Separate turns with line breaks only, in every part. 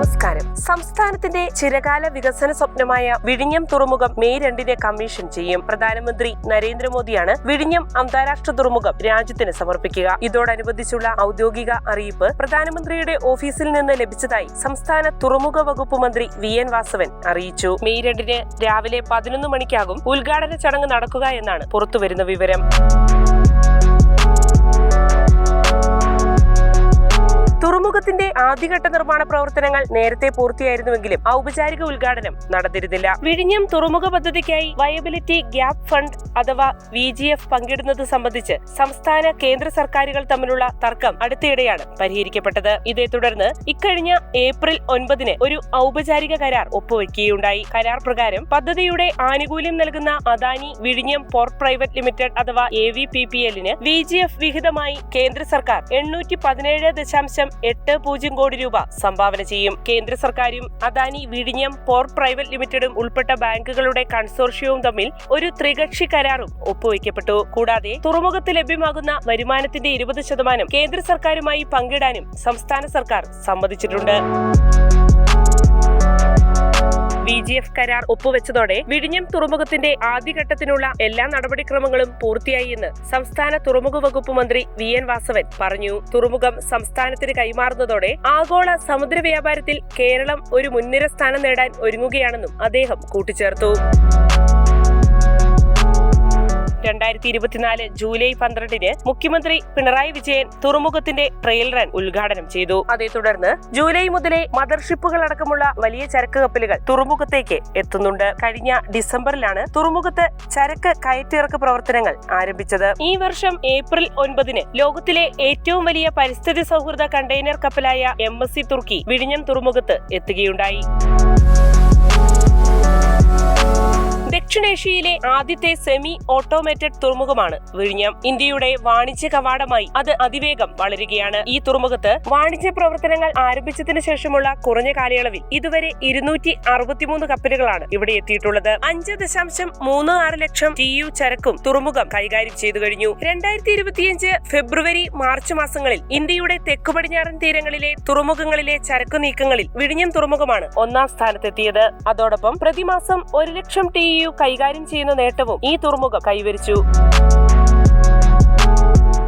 കേരളത്തിന്റെ ചിരകാല വികസന സ്വപ്നമായ വിഴിഞ്ഞം തുറമുഖം മെയ് രണ്ടിന് കമ്മീഷൻ ചെയ്യും. പ്രധാനമന്ത്രി നരേന്ദ്രമോദിയാണ് വിഴിഞ്ഞം അന്താരാഷ്ട്ര തുറമുഖം രാജ്യത്തിന് സമർപ്പിക്കുക. ഇതോടനുബന്ധിച്ചുള്ള ഔദ്യോഗിക അറിയിപ്പ് പ്രധാനമന്ത്രിയുടെ ഓഫീസിൽ നിന്ന് ലഭിച്ചതായി സംസ്ഥാന തുറമുഖ വകുപ്പ് മന്ത്രി വി എൻ വാസവൻ അറിയിച്ചു. മെയ് രണ്ടിന് രാവിലെ പതിനൊന്ന് മണിക്കാകും ഉദ്ഘാടന ചടങ്ങ് നടക്കുക എന്നാണ് പുറത്തുവരുന്ന വിവരം. തുറമുഖത്തിന്റെ ആദ്യഘട്ട നിർമ്മാണ പ്രവർത്തനങ്ങൾ നേരത്തെ പൂർത്തിയായിരുന്നുവെങ്കിലും ഔപചാരിക ഉദ്ഘാടനം നടന്നിരുന്നില്ല. വിഴിഞ്ഞം തുറമുഖ പദ്ധതിക്കായി വയബിലിറ്റി ഗ്യാപ് ഫണ്ട് അഥവാ വി ജി എഫ് പങ്കിടുന്നത് സംബന്ധിച്ച് സംസ്ഥാന കേന്ദ്ര സർക്കാരുകൾ തമ്മിലുള്ള തർക്കം അടുത്തിടെയാണ് പരിഹരിക്കപ്പെട്ടത്. ഇതേ തുടർന്ന് ഇക്കഴിഞ്ഞ ഏപ്രിൽ ഒൻപതിന് ഒരു ഔപചാരിക കരാർ ഒപ്പുവെക്കുകയുണ്ടായി. കരാർ പ്രകാരം പദ്ധതിയുടെ ആനുകൂല്യം നൽകുന്ന അദാനി വിഴിഞ്ഞം പോർട്ട് പ്രൈവറ്റ് ലിമിറ്റഡ് അഥവാ എ വി പി പി എല്ലിന് വി ജി എഫ് വിഹിതമായി കേന്ദ്ര സർക്കാർ എണ്ണൂറ്റി പതിനേഴ് ദശാംശം എട്ട് പൂജ്യം കോടി രൂപ സംഭാവന ചെയ്യും. കേന്ദ്ര സർക്കാരും അദാനി വിഴിഞ്ഞം പോർട്ട് പ്രൈവറ്റ് ലിമിറ്റഡും ഉൾപ്പെട്ട ബാങ്കുകളുടെ കൺസോർഷ്യവും തമ്മിൽ ഒരു ത്രികക്ഷി കരാറും ഒപ്പുവയ്ക്കപ്പെട്ടു കൂടാതെ തുറമുഖത്ത് ലഭ്യമാകുന്ന വരുമാനത്തിന്റെ ഇരുപത് ശതമാനം കേന്ദ്ര സർക്കാരുമായി പങ്കിടാനും സംസ്ഥാന സർക്കാർ സമ്മതിച്ചിട്ടുണ്ട്. ബി ജി എഫ് കരാർ ഒപ്പുവെച്ചതോടെ വിഴിഞ്ഞം തുറമുഖത്തിന്റെ ആദ്യഘട്ടത്തിനുള്ള എല്ലാ നടപടിക്രമങ്ങളും പൂർത്തിയായി എന്ന് സംസ്ഥാന തുറമുഖ വകുപ്പ് മന്ത്രി വി എൻ വാസവൻ പറഞ്ഞു. തുറമുഖം സംസ്ഥാനത്തിന് കൈമാറുന്നതോടെ ആഗോള സമുദ്ര വ്യാപാരത്തിൽ കേരളം ഒരു മുൻനിര സ്ഥാനം നേടാൻ ഒരുങ്ങുകയാണെന്നും അദ്ദേഹം കൂട്ടിച്ചേർത്തു. രണ്ടായിരത്തി ഇരുപത്തിനാല് ജൂലൈ പന്ത്രണ്ടിന് മുഖ്യമന്ത്രി പിണറായി വിജയൻ തുറമുഖത്തിന്റെ ട്രെയിൽ റൺ ഉദ്ഘാടനം ചെയ്തു. അതേ തുടർന്ന് ജൂലൈ മുതലേ മദർഷിപ്പുകൾ അടക്കമുള്ള വലിയ ചരക്ക് കപ്പലുകൾ തുറമുഖത്തേക്ക് എത്തുന്നുണ്ട്. കഴിഞ്ഞ ഡിസംബറിലാണ് തുറമുഖത്ത് ചരക്ക് കയറ്റിറക്ക് പ്രവർത്തനങ്ങൾ ആരംഭിച്ചത്. ഈ വർഷം ഏപ്രിൽ ഒൻപതിന് ലോകത്തിലെ ഏറ്റവും വലിയ പരിസ്ഥിതി സൗഹൃദ കണ്ടെയ്നർ കപ്പലായ എം എസ് സി തുർക്കി വിഴിഞ്ഞം തുറമുഖത്ത് എത്തുകയുണ്ടായി. ദക്ഷിണേഷ്യയിലെ ആദ്യത്തെ സെമി ഓട്ടോമേറ്റഡ് തുറമുഖമാണ്. വിഴിഞ്ഞം ഇന്ത്യയുടെ വാണിജ്യ കവാടമായി അത് അതിവേഗം വളരുകയാണ്. ഈ തുറമുഖത്ത് വാണിജ്യ പ്രവർത്തനങ്ങൾ ആരംഭിച്ചതിന് ശേഷമുള്ള കുറഞ്ഞ കാലയളവിൽ ഇതുവരെ ഇരുന്നൂറ്റി അറുപത്തിമൂന്ന് കപ്പലുകളാണ് ഇവിടെ എത്തിയിട്ടുള്ളത്. അഞ്ച് ദശാംശം മൂന്ന് ആറ് ലക്ഷം ടി യു ചരക്കും തുറമുഖം കൈകാര്യം ചെയ്തു കഴിഞ്ഞു. രണ്ടായിരത്തി ഇരുപത്തിയഞ്ച് ഫെബ്രുവരി മാർച്ച് മാസങ്ങളിൽ ഇന്ത്യയുടെ തെക്കു പടിഞ്ഞാറൻ തീരങ്ങളിലെ തുറമുഖങ്ങളിലെ ചരക്കു നീക്കങ്ങളിൽ വിഴിഞ്ഞം തുറമുഖമാണ് ഒന്നാം സ്ഥാനത്തെത്തിയത്. അതോടൊപ്പം പ്രതിമാസം ഒരു ലക്ഷം ടി യു കൈകാര്യം ചെയ്യുന്ന നേട്ടവും ഈ തുറമുഖം കൈവരിച്ചു.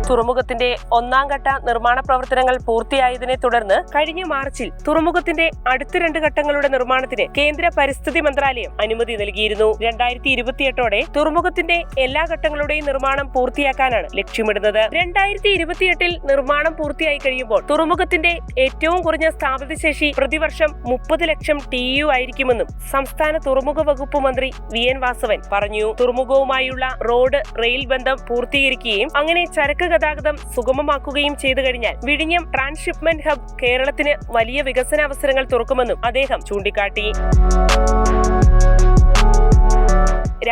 തുറമുഖത്തിന്റെ ഒന്നാം ഘട്ട നിർമ്മാണ പ്രവർത്തനങ്ങൾ പൂർത്തിയായതിനെ തുടർന്ന് കഴിഞ്ഞ മാർച്ചിൽ തുറമുഖത്തിന്റെ അടുത്ത രണ്ട് ഘട്ടങ്ങളുടെ നിർമ്മാണത്തിന് കേന്ദ്ര പരിസ്ഥിതി മന്ത്രാലയം അനുമതി നൽകിയിരുന്നു. രണ്ടായിരത്തി ഇരുപത്തിയെട്ടോടെ തുറമുഖത്തിന്റെ എല്ലാ ഘട്ടങ്ങളുടെയും നിർമ്മാണം പൂർത്തിയാക്കാനാണ് ലക്ഷ്യമിടുന്നത്. രണ്ടായിരത്തി ഇരുപത്തിയെട്ടിൽ നിർമ്മാണം പൂർത്തിയായി കഴിയുമ്പോൾ തുറമുഖത്തിന്റെ ഏറ്റവും കുറഞ്ഞ സ്ഥാപിത ശേഷി പ്രതിവർഷം മുപ്പത് ലക്ഷം ടി യു ആയിരിക്കുമെന്നും സംസ്ഥാന തുറമുഖ വകുപ്പ് മന്ത്രി വി എൻ വാസവൻ പറഞ്ഞു. തുറമുഖവുമായുള്ള റോഡ് റെയിൽ ബന്ധം പൂർത്തീകരിക്കുകയും അങ്ങനെ ചരക്ക് ഗതാഗതം സുഗമമാക്കുകയും ചെയ്തു കഴിഞ്ഞാൽ വിഴിഞ്ഞം ട്രാൻസ്ഷിപ്മെന്റ് ഹബ് കേരളത്തിന് വലിയ വികസന അവസരങ്ങൾ തുറക്കുമെന്നും അദ്ദേഹം ചൂണ്ടിക്കാട്ടി.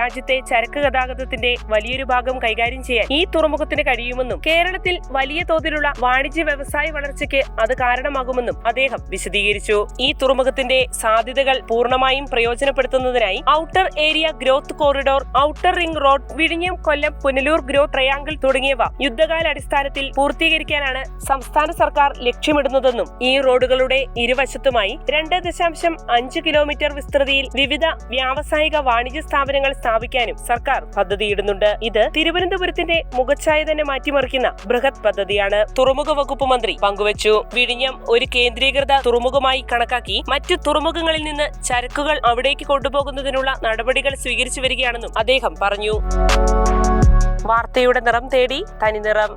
രാജ്യത്തെ ചരക്ക് ഗതാഗതത്തിന്റെ വലിയൊരു ഭാഗം കൈകാര്യം ചെയ്യാൻ ഈ തുറമുഖത്തിന് കഴിയുമെന്നും കേരളത്തിൽ വലിയ തോതിലുള്ള വാണിജ്യ വ്യവസായ വളർച്ചയ്ക്ക് അത് കാരണമാകുമെന്നും അദ്ദേഹം വിശദീകരിച്ചു. ഈ തുറമുഖത്തിന്റെ സാധ്യതകൾ പൂർണമായും പ്രയോജനപ്പെടുത്തുന്നതിനായി outer area growth corridor outer ring road വിഴിഞ്ഞം കൊല്ലം പുനലൂർ ഗ്രോത്ത് ട്രയാങ്കിൾ തുടങ്ങിയവ യുദ്ധകാലാടിസ്ഥാനത്തിൽ പൂർത്തീകരിക്കാനാണ് സംസ്ഥാന സർക്കാർ ലക്ഷ്യമിടുന്നതെന്നും ഈ റോഡുകളുടെ ഇരുവശത്തുമായി രണ്ട് ദശാംശം അഞ്ച് കിലോമീറ്റർ വിസ്തൃതിയിൽ വിവിധ വ്യാവസായിക വാണിജ്യ സ്ഥാപനങ്ങൾ സ്ഥാപിക്കാനും സർക്കാർ പദ്ധതിയിടുന്നുണ്ട്. ഇത് തിരുവനന്തപുരത്തിന്റെ മുഖച്ഛായ തന്നെ മാറ്റിമറിക്കുന്ന ബൃഹത് പദ്ധതിയാണ്. തുറമുഖ വകുപ്പ് മന്ത്രി പങ്കുവച്ചു. വിഴിഞ്ഞം ഒരു കേന്ദ്രീകൃത തുറമുഖമായി കണക്കാക്കി മറ്റു തുറമുഖങ്ങളിൽ നിന്ന് ചരക്കുകൾ അവിടേക്ക് കൊണ്ടുപോകുന്നതിനുള്ള നടപടികൾ സ്വീകരിച്ചു വരികയാണെന്നും അദ്ദേഹം പറഞ്ഞു. വാർത്തയുടെ നിറം തേടി തനിനിറം.